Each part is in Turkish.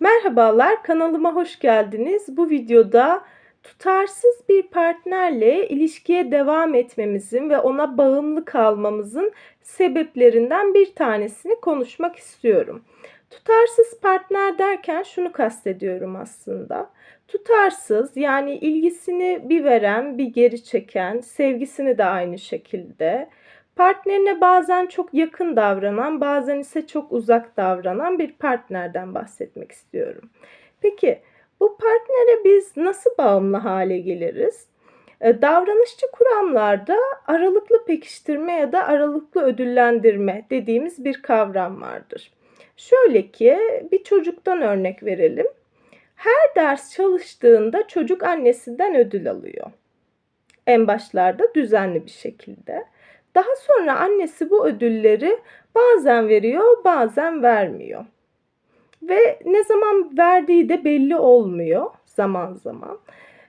Merhabalar, kanalıma hoş geldiniz. Bu videoda tutarsız bir partnerle ilişkiye devam etmemizin ve ona bağımlı kalmamızın sebeplerinden bir tanesini konuşmak istiyorum. Tutarsız partner derken şunu kastediyorum aslında. Tutarsız yani ilgisini bir veren, bir geri çeken, sevgisini de aynı şekilde, partnerine bazen çok yakın davranan, bazen ise çok uzak davranan bir partnerden bahsetmek istiyorum. Peki bu partnere biz nasıl bağımlı hale geliriz? E, Davranışçı kuramlarda aralıklı pekiştirme ya da aralıklı ödüllendirme dediğimiz bir kavram vardır. Şöyle ki bir çocuktan örnek verelim. Her ders çalıştığında çocuk annesinden ödül alıyor. En başlarda düzenli bir şekilde. Daha sonra annesi bu ödülleri bazen veriyor, bazen vermiyor. Ve ne zaman verdiği de belli olmuyor zaman zaman.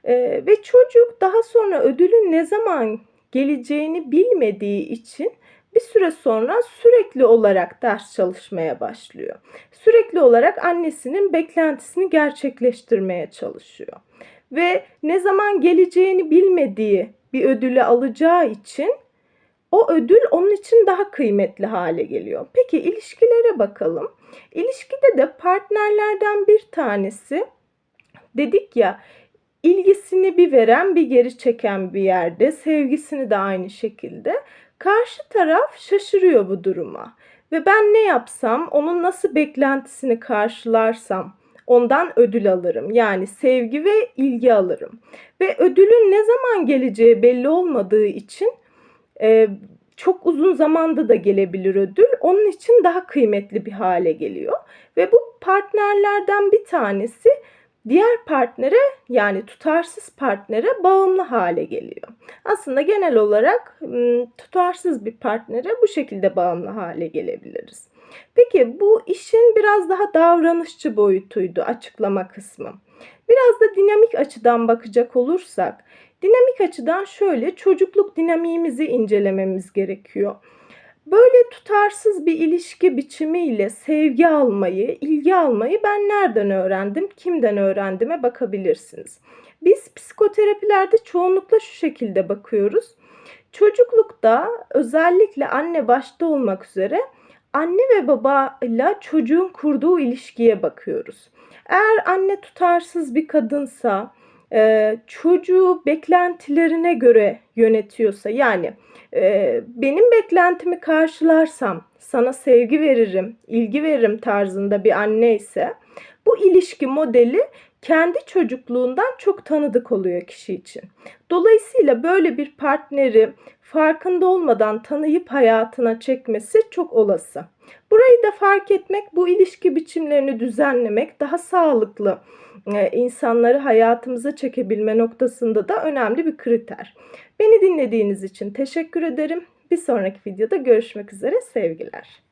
Ee, ve çocuk daha sonra ödülün ne zaman geleceğini bilmediği için bir süre sonra sürekli olarak ders çalışmaya başlıyor. Sürekli olarak annesinin beklentisini gerçekleştirmeye çalışıyor. Ve ne zaman geleceğini bilmediği bir ödülü alacağı için o ödül onun için daha kıymetli hale geliyor. Peki ilişkilere bakalım. İlişkide de partnerlerden bir tanesi dedik ya ilgisini bir veren bir geri çeken bir yerde sevgisini de aynı şekilde karşı taraf şaşırıyor bu duruma ve ben ne yapsam onun nasıl beklentisini karşılarsam ondan ödül alırım. Yani sevgi ve ilgi alırım. Ve ödülün ne zaman geleceği belli olmadığı için e, çok uzun zamanda da gelebilir ödül. Onun için daha kıymetli bir hale geliyor. Ve bu partnerlerden bir tanesi diğer partnere yani tutarsız partnere bağımlı hale geliyor. Aslında genel olarak tutarsız bir partnere bu şekilde bağımlı hale gelebiliriz. Peki bu işin biraz daha davranışçı boyutuydu açıklama kısmı. Biraz da dinamik açıdan bakacak olursak, dinamik açıdan şöyle çocukluk dinamiğimizi incelememiz gerekiyor. Böyle tutarsız bir ilişki biçimiyle sevgi almayı, ilgi almayı ben nereden öğrendim, kimden öğrendime bakabilirsiniz. Biz psikoterapilerde çoğunlukla şu şekilde bakıyoruz. Çocuklukta özellikle anne başta olmak üzere anne ve babayla çocuğun kurduğu ilişkiye bakıyoruz. Eğer anne tutarsız bir kadınsa, e, çocuğu beklentilerine göre yönetiyorsa yani e, benim beklentimi karşılarsam sana sevgi veririm, ilgi veririm tarzında bir anne ise bu ilişki modeli kendi çocukluğundan çok tanıdık oluyor kişi için. Dolayısıyla böyle bir partneri farkında olmadan tanıyıp hayatına çekmesi çok olası. Burayı da fark etmek, bu ilişki biçimlerini düzenlemek, daha sağlıklı e, insanları hayatımıza çekebilme noktasında da önemli bir kriter. Beni dinlediğiniz için teşekkür ederim. Bir sonraki videoda görüşmek üzere sevgiler.